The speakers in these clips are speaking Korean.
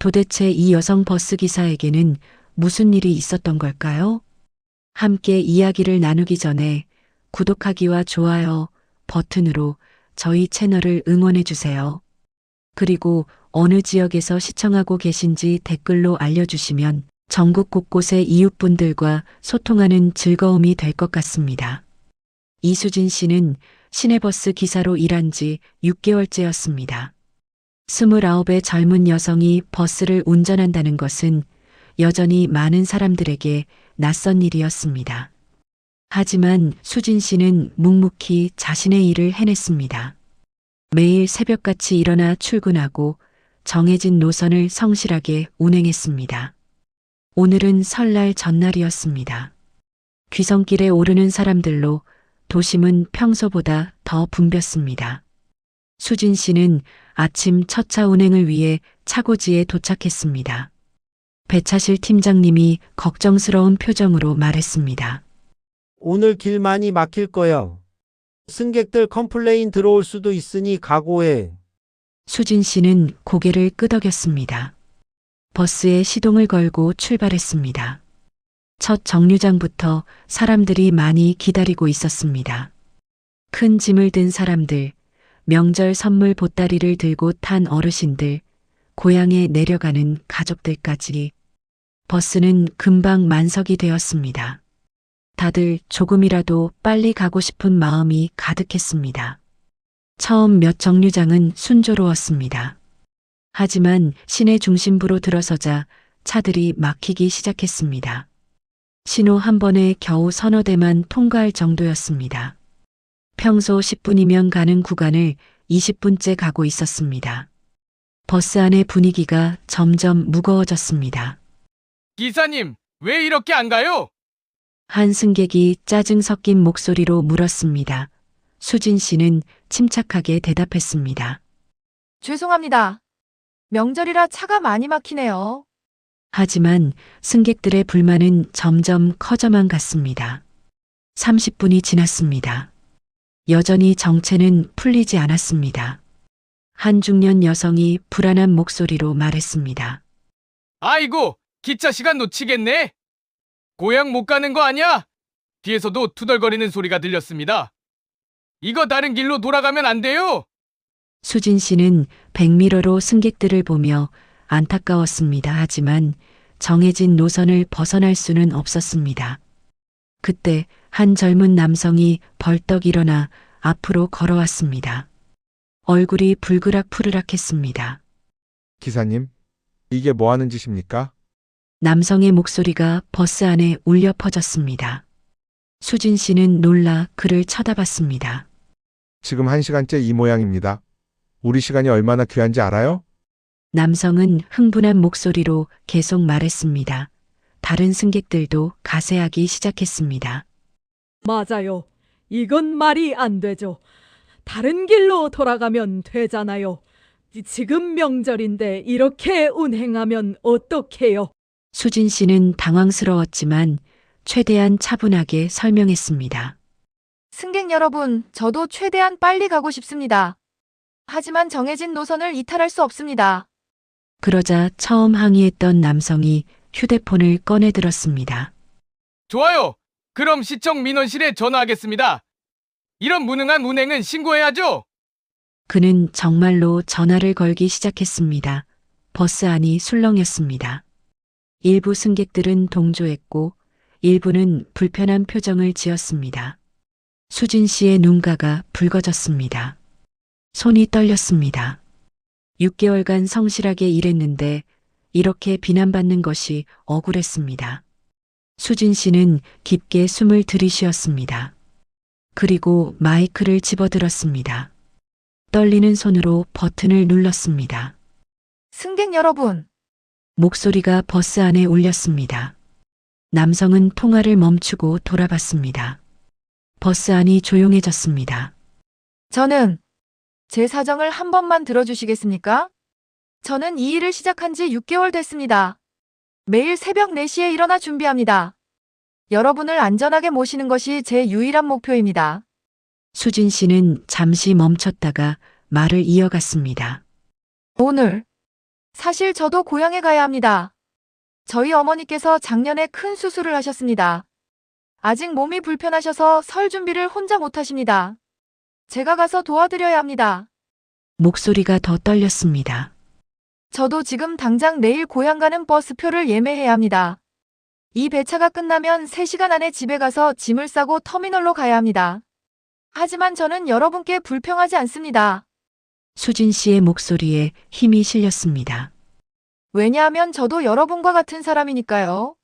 도대체 이 여성 버스 기사에게는 무슨 일이 있었던 걸까요? 함께 이야기를 나누기 전에 구독하기와 좋아요 버튼으로 저희 채널을 응원해 주세요. 그리고 어느 지역에서 시청하고 계신지 댓글로 알려주시면 전국 곳곳의 이웃분들과 소통하는 즐거움이 될 것 같습니다. 이수진 씨는 시내버스 기사로 일한 지 6개월째였습니다. 29의 젊은 여성이 버스를 운전한다는 것은 여전히 많은 사람들에게 낯선 일이었습니다. 하지만 수진 씨는 묵묵히 자신의 일을 해냈습니다. 매일 새벽같이 일어나 출근하고 정해진 노선을 성실하게 운행했습니다. 오늘은 설날 전날이었습니다. 귀성길에 오르는 사람들로 도심은 평소보다 더 붐볐습니다. 수진 씨는 아침 첫 차 운행을 위해 차고지에 도착했습니다. 배차실 팀장님이 걱정스러운 표정으로 말했습니다. 오늘 길 많이 막힐 거야. 승객들 컴플레인 들어올 수도 있으니 각오해. 수진 씨는 고개를 끄덕였습니다. 버스에 시동을 걸고 출발했습니다. 첫 정류장부터 사람들이 많이 기다리고 있었습니다. 큰 짐을 든 사람들, 명절 선물 보따리를 들고 탄 어르신들, 고향에 내려가는 가족들까지 버스는 금방 만석이 되었습니다. 다들 조금이라도 빨리 가고 싶은 마음이 가득했습니다. 처음 몇 정류장은 순조로웠습니다. 하지만 시내 중심부로 들어서자 차들이 막히기 시작했습니다. 신호 한 번에 겨우 서너 대만 통과할 정도였습니다. 평소 10분이면 가는 구간을 20분째 가고 있었습니다. 버스 안의 분위기가 점점 무거워졌습니다. 기사님, 왜 이렇게 안 가요? 한 승객이 짜증 섞인 목소리로 물었습니다. 수진 씨는 침착하게 대답했습니다. 죄송합니다. 명절이라 차가 많이 막히네요. 하지만 승객들의 불만은 점점 커져만 갔습니다. 30분이 지났습니다. 여전히 정체는 풀리지 않았습니다. 한 중년 여성이 불안한 목소리로 말했습니다. 아이고, 기차 시간 놓치겠네. 고향 못 가는 거 아니야? 뒤에서도 투덜거리는 소리가 들렸습니다. 이거 다른 길로 돌아가면 안 돼요. 수진 씨는 백미러로 승객들을 보며 안타까웠습니다. 하지만 정해진 노선을 벗어날 수는 없었습니다. 그때 한 젊은 남성이 벌떡 일어나 앞으로 걸어왔습니다. 얼굴이 불그락푸르락했습니다. 기사님, 이게 뭐 하는 짓입니까? 남성의 목소리가 버스 안에 울려 퍼졌습니다. 수진 씨는 놀라 그를 쳐다봤습니다. 지금 한 시간째 이 모양입니다. 우리 시간이 얼마나 귀한지 알아요? 남성은 흥분한 목소리로 계속 말했습니다. 다른 승객들도 가세하기 시작했습니다. 맞아요. 이건 말이 안 되죠. 다른 길로 돌아가면 되잖아요. 지금 명절인데 이렇게 운행하면 어떡해요? 수진 씨는 당황스러웠지만 최대한 차분하게 설명했습니다. 승객 여러분, 저도 최대한 빨리 가고 싶습니다. 하지만 정해진 노선을 이탈할 수 없습니다. 그러자 처음 항의했던 남성이 휴대폰을 꺼내 들었습니다. 좋아요. 그럼 시청 민원실에 전화하겠습니다. 이런 무능한 운행은 신고해야죠. 그는 정말로 전화를 걸기 시작했습니다. 버스 안이 술렁였습니다. 일부 승객들은 동조했고 일부는 불편한 표정을 지었습니다. 수진 씨의 눈가가 붉어졌습니다. 손이 떨렸습니다. 6개월간 성실하게 일했는데 이렇게 비난받는 것이 억울했습니다. 수진 씨는 깊게 숨을 들이쉬었습니다. 그리고 마이크를 집어들었습니다. 떨리는 손으로 버튼을 눌렀습니다. 승객 여러분, 목소리가 버스 안에 울렸습니다. 남성은 통화를 멈추고 돌아봤습니다. 버스 안이 조용해졌습니다. 저는 제 사정을 한 번만 들어주시겠습니까? 저는 이 일을 시작한 지 6개월 됐습니다. 매일 새벽 4시에 일어나 준비합니다. 여러분을 안전하게 모시는 것이 제 유일한 목표입니다. 수진 씨는 잠시 멈췄다가 말을 이어갔습니다. 오늘 사실 저도 고향에 가야 합니다. 저희 어머니께서 작년에 큰 수술을 하셨습니다. 아직 몸이 불편하셔서 설 준비를 혼자 못 하십니다. 제가 가서 도와드려야 합니다. 목소리가 더 떨렸습니다. 저도 지금 당장 내일 고향 가는 버스표를 예매해야 합니다. 이 배차가 끝나면 3시간 안에 집에 가서 짐을 싸고 터미널로 가야 합니다. 하지만 저는 여러분께 불평하지 않습니다. 수진 씨의 목소리에 힘이 실렸습니다. 왜냐하면 저도 여러분과 같은 사람이니까요.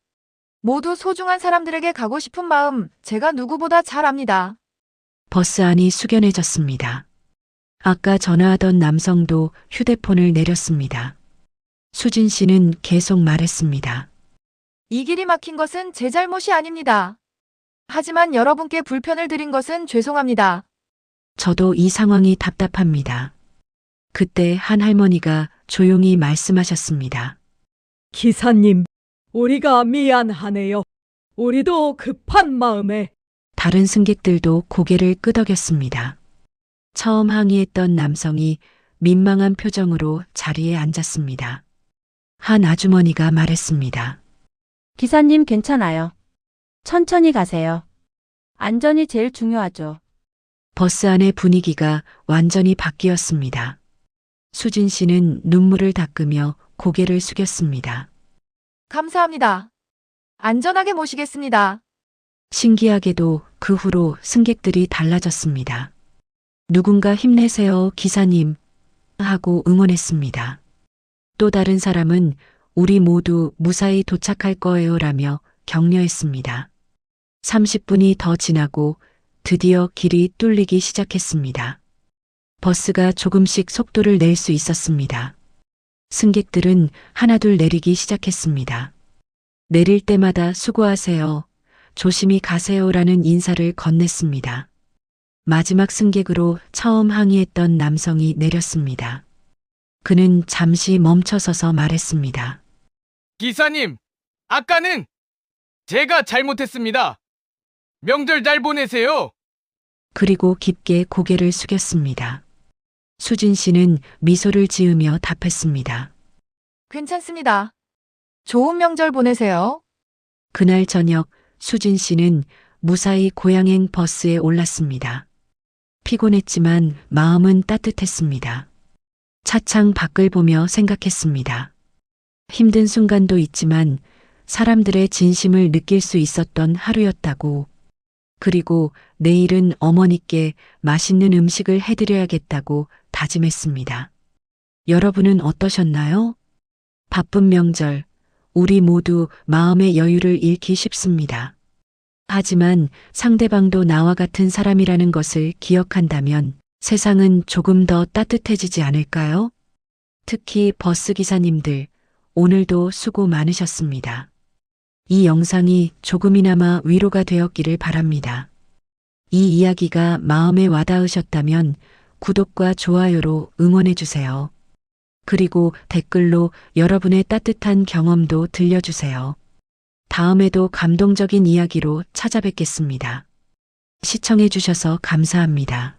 모두 소중한 사람들에게 가고 싶은 마음 제가 누구보다 잘 압니다. 버스 안이 숙연해졌습니다. 아까 전화하던 남성도 휴대폰을 내렸습니다. 수진 씨는 계속 말했습니다. 이 길이 막힌 것은 제 잘못이 아닙니다. 하지만 여러분께 불편을 드린 것은 죄송합니다. 저도 이 상황이 답답합니다. 그때 한 할머니가 조용히 말씀하셨습니다. 기사님, 우리가 미안하네요. 우리도 급한 마음에 다른 승객들도 고개를 끄덕였습니다. 처음 항의했던 남성이 민망한 표정으로 자리에 앉았습니다. 한 아주머니가 말했습니다. 기사님 괜찮아요. 천천히 가세요. 안전이 제일 중요하죠. 버스 안의 분위기가 완전히 바뀌었습니다. 수진 씨는 눈물을 닦으며 고개를 숙였습니다. 감사합니다. 안전하게 모시겠습니다. 신기하게도 그 후로 승객들이 달라졌습니다. 누군가 힘내세요, 기사님. 하고 응원했습니다. 또 다른 사람은 우리 모두 무사히 도착할 거예요 라며 격려했습니다. 30분이 더 지나고 드디어 길이 뚫리기 시작했습니다. 버스가 조금씩 속도를 낼 수 있었습니다. 승객들은 하나둘 내리기 시작했습니다. 내릴 때마다 수고하세요. 조심히 가세요라는 인사를 건넸습니다. 마지막 승객으로 처음 항의했던 남성이 내렸습니다. 그는 잠시 멈춰서서 말했습니다. 기사님, 아까는 제가 잘못했습니다. 명절 잘 보내세요. 그리고 깊게 고개를 숙였습니다. 수진 씨는 미소를 지으며 답했습니다. 괜찮습니다. 좋은 명절 보내세요. 그날 저녁 수진 씨는 무사히 고향행 버스에 올랐습니다. 피곤했지만 마음은 따뜻했습니다. 차창 밖을 보며 생각했습니다. 힘든 순간도 있지만 사람들의 진심을 느낄 수 있었던 하루였다고. 그리고 내일은 어머니께 맛있는 음식을 해드려야겠다고 다짐했습니다. 여러분은 어떠셨나요? 바쁜 명절, 우리 모두 마음의 여유를 잃기 쉽습니다. 하지만 상대방도 나와 같은 사람이라는 것을 기억한다면 세상은 조금 더 따뜻해지지 않을까요? 특히 버스 기사님들, 오늘도 수고 많으셨습니다. 이 영상이 조금이나마 위로가 되었기를 바랍니다. 이 이야기가 마음에 와닿으셨다면 구독과 좋아요로 응원해주세요. 그리고 댓글로 여러분의 따뜻한 경험도 들려주세요. 다음에도 감동적인 이야기로 찾아뵙겠습니다. 시청해주셔서 감사합니다.